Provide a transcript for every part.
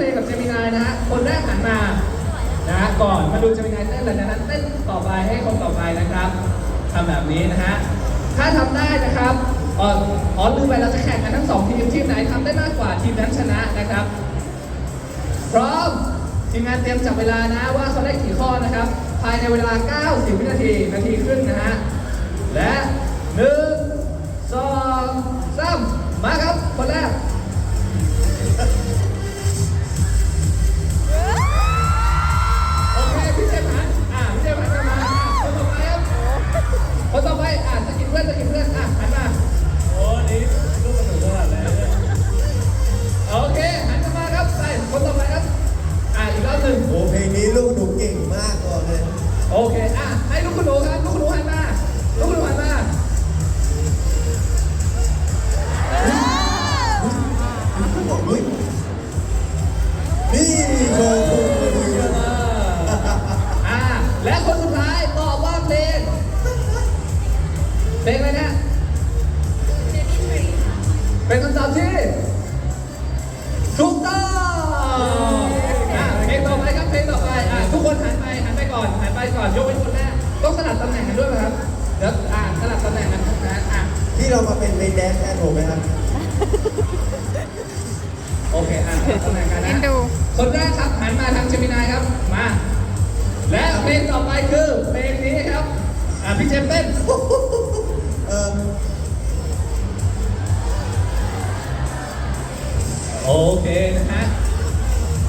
เพลงกับเจมินายนะฮะคนแรกหันมานะฮะก่อนมาดูเจมินายเต้นหลังจากนั้นเต้นต่อไปให้คนต่อไปนะครับทำแบบนี้นะฮะถ้าทำได้นะครับอ๋ออ๋อลืมไปเราจะแข่งกันทั้งสองทีมทีมไหนทำได้มากกว่าทีมนั้นชนะนะครับพร้อมทีมงานเตรียมจับเวลานะว่าเขาได้กี่ข้อนะครับ ภายในเวลา 90 วินาที นาทีครึ่งนะฮะ มากก่อนเลยโอเค อะ ให้ลูกคุณหนูครับ ลูกคุณหนูหันมาลูกคุณหนูหันมาบอกเฮ้ยนี่โชว์ภูมิเลยอ่าและคนสุดท้ายตอบว่าเพลง เพลงอะไรนะเป็นคำตอบที่ ไปก่อนหันไปก่อนยกเว้นคนแรกต้องสลับตำแหน่งกันด้วยไหมครับเดี๋ยวอะสลับตำแหน่งกันนะอะที่เรามาเป็นเมนแดนแทนผมไหมครับ โอเคอะสลับตำแหน่งกันนะเอ็นดู คนแรกครับหันมาทางเจมินายครับมา และเพลงต่อไปคือเพลงนี้ครับอะพี่เจมส์เต้นเออโอเคนะฮะ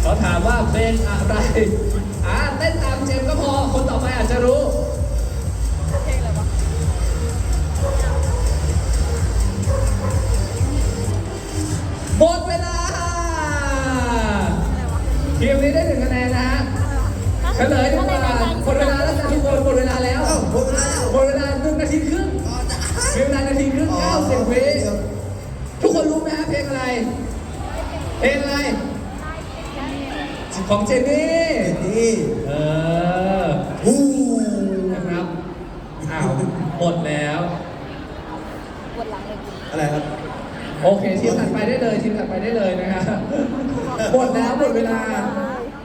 เขาถามว่าเพลงอะไร อ่าเต้นตามเจมส์ก็พอ คนต่อไปอาจจะรู้ หมดเวลาทีมนี้ได้หนึ่งคะแนนนะฮะเฉลยดีกว่าหมดเวลาแล้วจ้ะทุกคนหมดเวลาแล้วเอ้าหมดเวลาแล้วหมดเวลาหนึ่งนาทีครึ่งอ๋อจะมีเวลานาทีครึ่งเก้าสิบวิเดี๋ยวทุกคนรู้ไหมฮะเพลงอะไรเพลงอะไรของเจนนี่ นี่เออฮู้นะครับอ้าวหมดแล้วอะไรครับ โอเคทีมถัดไปได้เลยทีมถัดไปได้เลยนะครับหมดแล้วหมดเวลา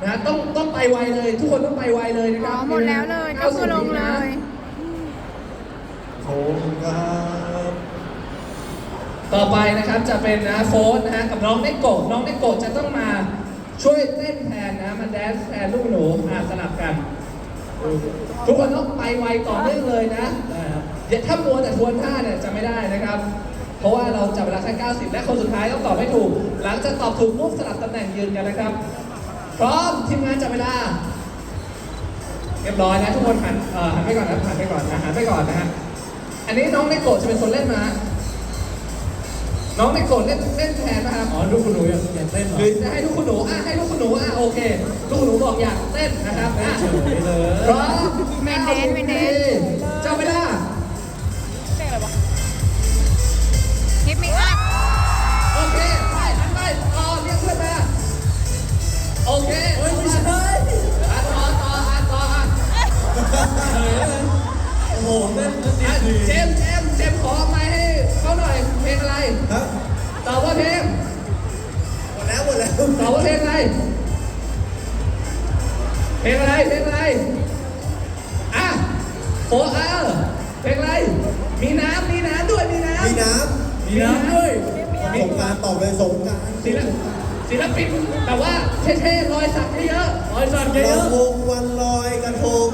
นะต้องต้องไปไวเลย ทุกคนต้องไปไวเลยนะคอ๋รัอบหมดแล้วเลยก็คือลงเลย โค้งครับต่อไปนะครับจะเป็นนะโฟนนะฮะกับน้องเนโกะน้องเนโกะจะต้องมา ช่วยเต้นแทนนะมาแดนซ์แทนลูกหนูอะสลับกัน ทุกคนต้องไปไวต่อเนื่องเลยนะได้ครับอย่าถ้ามัวแต่ทวนท่าเนี่ยจะไม่ได้นะครับ เพราะว่าเราจับเวลาแค่90 และคนสุดท้ายต้องตอบให้ถูก หลังจากตอบถูกปุ๊บสลับตำแหน่งยืนกันนะครับ พร้อมทีมงานจับเวลา เรียบร้อยนะทุกคนหันเอ่อหันไปก่อนนะหันไปก่อนนะหันไปก่อนนะฮะอันนี้น้องเนโกะจะเป็นคนเล่นมา น้องเนโกะเล่นเล่นแทนนะครับอ๋อลูกกระหนูอยากอยากเต้นเหรอหรือจะให้ลูกคุณหนูอะให้ลูกคุณหนูอะโอเคลูกคุณหนูบอกอยากเต้นนะครับอะเฉยเลยพร้อมเมนเดนเมนเดนจับเวลา เพลงอะไรเพลงอะไร เพลงอะไร อะโฟอาร์เพลงอะไร มีน้ำมีน้ำด้วย มีน้ำมีน้มีน้ำด้วยำสงกรารตอบเลยสงกรารศิลปศิลปินแต่ว่าเท่ๆรอยสักเยอะรอยสักเยลออะงวงวันลอยกระทง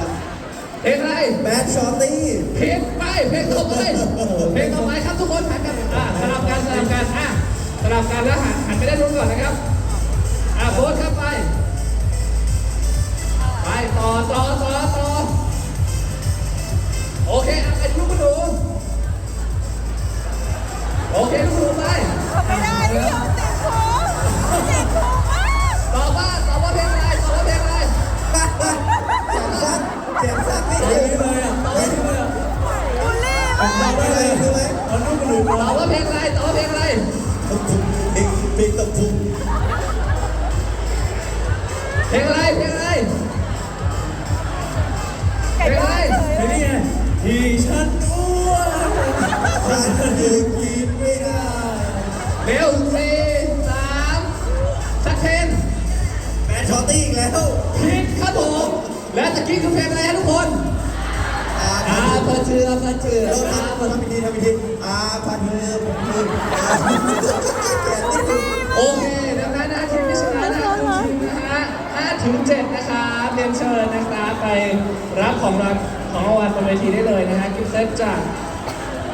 ๆเพลงอะไรแบดชอตตี้เพลงไปเพลงต่อไปเพลงต่อไปครับทุกคนหันกันอะสลับกันสลับกันอะสลับกันแล้วหันหันไปได้านนู้นก่อนนะครับ Nosotros นอ้วนฉันยืนกินไม่ได้เร็วสี่สามสักเทชอตตี้อีกแล้วผิดครับผมและตะกี้คือเพลงอะไรฮะทุกคนอ่าอาพระเชือพระเชือเราทำทำพิธีทำพิธีอาพันเงินผมคืออาแขนนี่คือโอเคดังนั้นนะทีมที่ชนะนะคุณทีมนะฮะ5ถึง7นะครับเรียนเชิญนะครับไปรับของราง ของรางวัลบนเวทีได้เลยนะฮะกิฟต์เซตจาก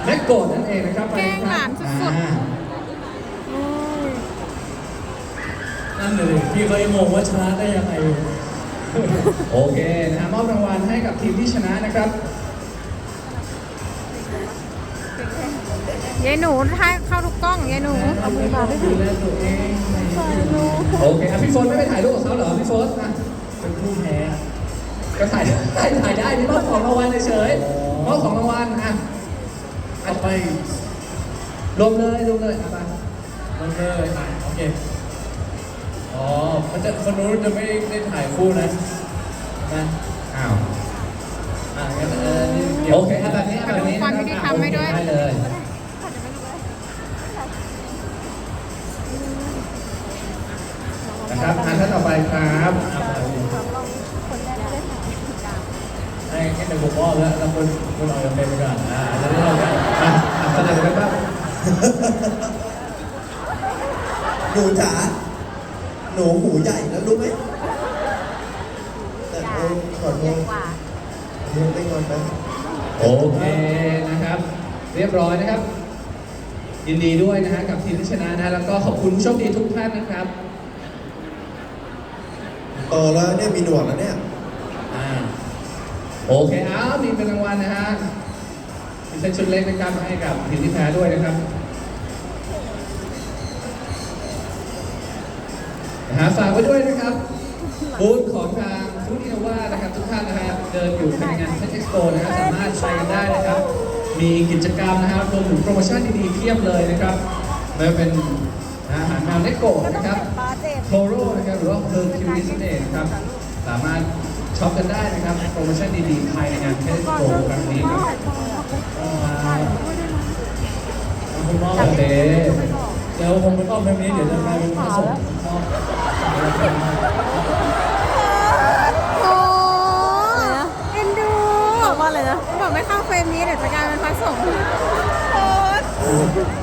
แม็กโกดนั่นเองนะครับไปแกล้งหลานสุดๆอ่าโอ้ยนั่นเลยพี่เขายังงงว่าชนะได้ยังไงโอเคนะฮะมอบรางวัลให้กับทีมที่ชนะนะครับ ยายหนูถ้าเข้าทุกกล้องยายหนูเอามือมาด้วยดูแลตัวเอง โอเคอะพี่โฟนไม่ไปถ่ายรูปกับเขาเหรอพี่โฟนอะเป็นผู้แพ้ ก็ถ่ายได้ถ่ายได้นี่มอบของรางวัลเฉยๆมอบของรางวัลอะต่อไปรวมเลยรวมเลยอะไปมันเลยอะโอเคอ๋อมันจะคนนู้นจะไม่ได้ถ่ายคู่นะนะอ้าวอะงั้นเออนี่เดี๋ยวโอเคอะแบบนี้อะแบบนี้ความยุติธรรมให้ด้วย ได้เลย นะครับอะท่านต่อไปครับ ให้ให้ในผมมอบแล้วแล้วคนคนเราจะเป็นไปก่อนอ่าแล้วเราจะอะอะคนไหนกันบ้างหนูจ๋าหนูหูใหญ่แล้วรู้ไหมแต่โอ้ขอโทษเลี้ยงไปก่อนนะโอเคนะครับ เรียบร้อยนะครับ ยินดีด้วยนะฮะกับทีมที่ชนะนะแล้วก็ขอบคุณผู้โชคดีทุกท่านนะครับ โตแล้วเนี่ยมีหนวดแล้วเนี่ยอ่า โอเคอ้าวมีเป็นรางวัลนะฮะมีเซตชุดเล็กนะครับให้กับทีมที่แพ้ด้วยนะครับนะฮะฝากไว้ด้วยนะครับบูธของทางฟูดอินโนวานะครับทุกท่านนะฮะเดินอยู่ภายในงานเซ็ตเอ็กซ์โปนะฮะสามารถไปกันได้นะครับ มีกิจกรรมนะครับรวมถึงโปรโมชั่นดีๆเพียบเลยนะครับไม่ว่าเป็นอาหารแมวเนโกะนะครับโทโร่นะครับหรือว่าเพลิร์คิวริสเองนะครับสามารถ ช็อปกันได้นะครับโปรโมชั่นดีๆภายในงานเทสโกครั้งนี้ครับคุณมอบโอเคเดี๋ยวผมไปมอบแบบนี้เดี๋ยวจะกลายเป็นพระสงฆ์มโอ้เอ็นดูบอกว่าอะไรนะบอกไม่เข้าเฟรมนี้เดี๋ยวจะกลายเป็นพระสงฆ์โอ้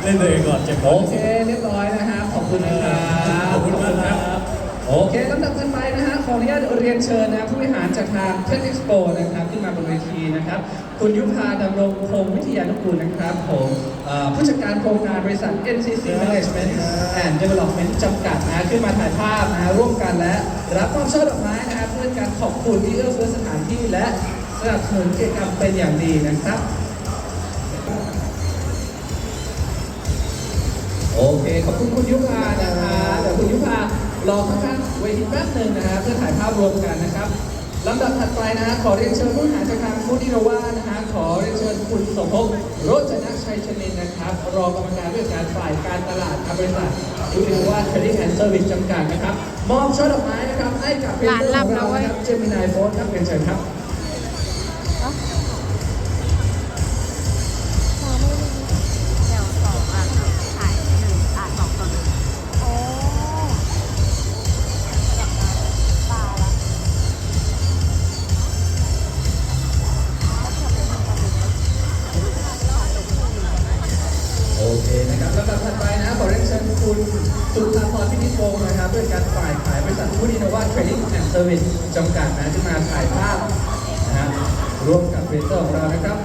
เล่นตัวเองก่อนเจ็บโอเคเรียบร้อยนะครับขอบคุณนะครับขอบคุณมากครับโอเคลำดับ ออนุญาตเรียนเชิญนะผู้บริหารจากทางเทนเอ็กซ์โปนะครับขึ้นมาบนเวทีนะครับ คุณยุพาดำรงพงศ์วิทยานุกูลนะครับผมเอ่อผู้จัดการโครงการบริษัท NCC Management and Development จำกัดนะขึ้นมาถ่ายภาพนะร่วมกันและรับมอบช่อดอกไม้นะครับเพื่อการขอบคุณที่เอื้อเฟื้อสถานที่และสนับสนุนกิจกรรมเป็นอย่างดีนะครับโอเคขอบคุณคุณยุพานะคะเดี๋ยวคุณยุพา รอข้างๆเวทีแป๊บหนึ่งนะฮะเพื่อถ่ายภาพรวมกันนะครับลำดับถัดไปนะฮะขอเรียนเชิญผู้หารจากทางฟูดิโนวานะฮะขอเรียนเชิญคุณสมภพโรจนชัยชนินนะครับ รองกรรมการผู้จัดการฝ่ายการตลาดบริษัทฟูดิโนวาเทรดิ้งแอนด์เซอร์วิสจำกัดนะครับ มอบช่อดอกไม้นะครับให้กับเพจเตอร์ของเรานะครับเจมินายโฟนครับเป็นเชิญครับ ผู้ดีนวาเทรดดิ้งแอนด์เซอร์วิสจำกัดนะที่มาถ่ายภาพนะฮะร่วมกับเฟเตอร์ของเรานะครับ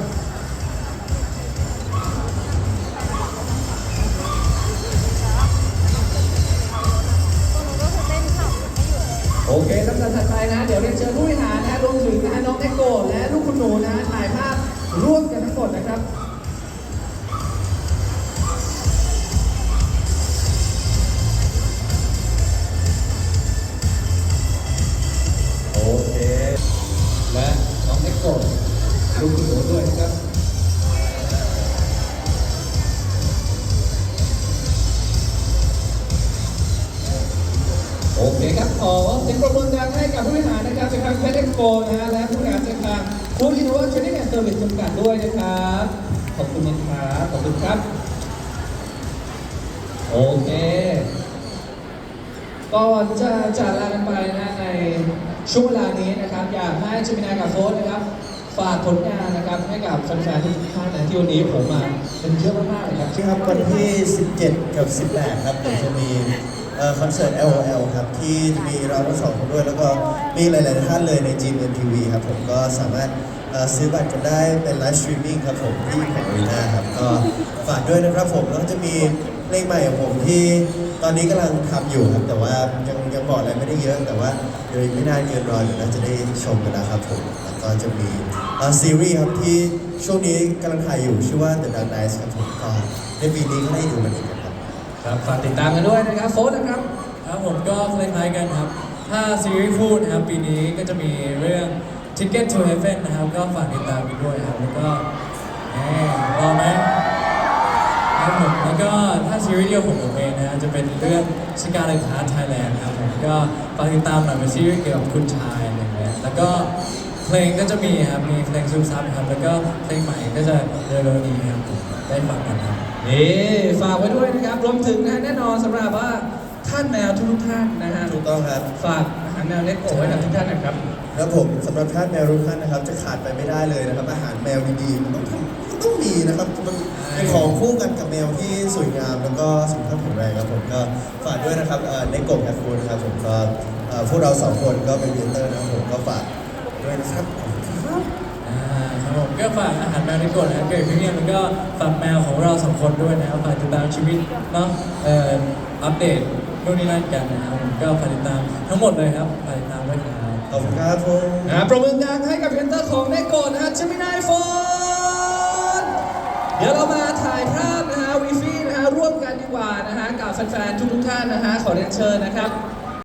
โอเคลำดับถัดไปนะ เดี๋ยวเรียนเชิญผู้บริหารนะรวมถึงนะน้องเอ็กโกและลูกคุณหนูนะถ่ายภาพร่วมกันทั้งหมดนะครับ โอเครับขอเสียงปรบมือดังให้กับผู้บริหารนะครับจากทางเพชรเอ็กโปนะฮะและผู้บริหารจากทางฟูดอินโนเวชั่นแอนด์เซอร์วิสจำกัดด้วยนะครับขอบคุณนะครับขอบคุณครับ โอเคก่อนจะจากลากันไปนะในช่วงเวลานี้นะครับ อยากให้จิมินากับโฟสนะครับฝากผลงานนะครับให้กับแฟนๆทุกท่านนะที่วันนี้ผมมาเป็นเยอะมากๆเลยครับ ครับวันที่ 17 กับ 18 ครับเดี๋ยวจะมี คอนเสิร์ต LOL ครับ ที่มีเราทั้งสองคนด้วย แล้วก็มีหลาย ๆ ท่านเลยใน GMMTV ครับผมก็สามารถซื้อบัตรกันได้เป็นไลฟ์สตรีมมิ่งครับผมที่ของอีนาครับ ก็ฝากด้วยนะครับผม แล้วก็จะมีเพลงใหม่ของผมที่ตอนนี้กำลังทำอยู่ครับ แต่ว่ายังยังบอกอะไรไม่ได้เยอะ แต่ว่าเดี๋ยวอีกไม่นานเกินรอเดี๋ยวน่าจะได้ชมกันนะครับผมแล้วก็จะมีซีรีส์ครับที่ช่วงนี้กำลังถ่ายอยู่ชื่อว่า The Dark Knight ครับผมก็ในปีนี้ก็ได้ดูมันอีก ครับฝากติดตามกันด้วยนะครับโฟสนะครับครับผมก็คล้ายๆกันครับ ถ้าซีรีส์คู่นะครับปีนี้ก็จะมีเรื่อง Ticket to Heaven นะครับ ก็ฝากติดตามกันด้วยครับ แล้วก็แหมรอไหมครับผมแล้วก็ถ้าซีรีส์เดียวของผมเองนะจะเป็นเรื่อง Scarlet Heart Thailand ครับผมก็ฝากติดตามหน่อยเป็นซีรีส์เกี่ยวกับคุณชายอะไรเงี้ยแล้วก็เพลงก็จะมีครับมีเพลงซึมซับครับแล้วก็เพลงใหม่ก็จะเร็วๆนี้ครับผมได้ฟังกันครับ นี่ฝากไว้ด้วยนะครับรวมถึงนะฮะแน่นอนสำหรับว่าท่านแมวทุกๆท่านนะฮะถูกต้องครับฝากอาหารแมวเล็กโกไว้กับทุกท่านนะครับ ครับผมสำหรับท่านแมวทุกท่านนะครับ จะขาดไปไม่ได้เลยนะครับ อาหารแมวดีๆมันต้องทำมันต้องมีนะครับมันเป็นของคู่กันกับแมวที่สวยงามแล้วก็สุขภาพแข็งแรงครับผมก็ฝากด้วยนะครับเอ่อในกบแอฟฟูนะครับผมก็เอ่อพวกเราสองคนก็เป็นเวนเตอร์นะครับผมก็ฝากด้วยนะครับขอบ ครับผมก็ฝากอาหารแมวในกฎนะครับเกิดขึ้นเนี่ยมันก็ฝากแมวของเราสองคนด้วยนะครับฝากติดตามชีวิตเนาะเอ่ออัปเดตนู่นนี่นั่นกันนะครับผมก็ฝากติดตามทั้งหมดเลยครับฝากติดตามด้วยครับขอบคุณครับผมนะประมือดังให้กับเพนเตอร์ของเนโกนะฮะจิมินายโฟนเดี๋ยวเรามาถ่ายภาพนะฮะวีฟี่นะฮะร่วมกันดีกว่านะฮะกับแฟนๆทุกๆท่านนะฮะขอเรียนเชิญนะครับ